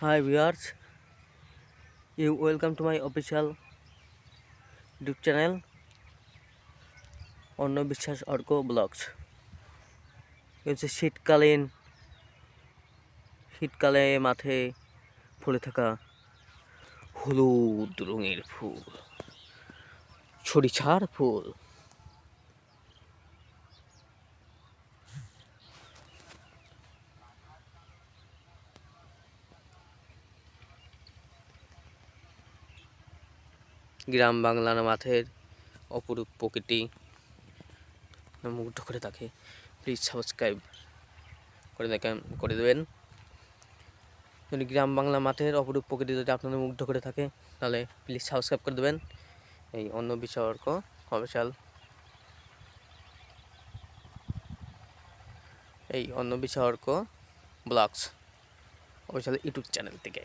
Hi viewers, you welcome to my official YouTube channel অন্য বিশ্বাস Arka blogs হচ্ছে শীতকালীন শীতকালে মাঠে ফুলে থাকা হলুদ রঙের ফুল সরিষার ফুল। গ্রাম বাংলার মাঠের অপরূপ প্রকৃতি। মুগ্ধ করে থাকে প্লিজ সাবস্ক্রাইব করে দেখেন, করে দেবেন। যদি গ্রাম বাংলা মাঠের অপরূপ প্রকৃতি যদি আপনাদের মুগ্ধ করে থাকে, তাহলে প্লিজ সাবস্ক্রাইব করে দেবেন। এই অন্য বিতর্ক অফিসিয়াল এই অন্য বিতর্ক ব্লগস অফিসিয়াল ইউটিউব চ্যানেল থেকে।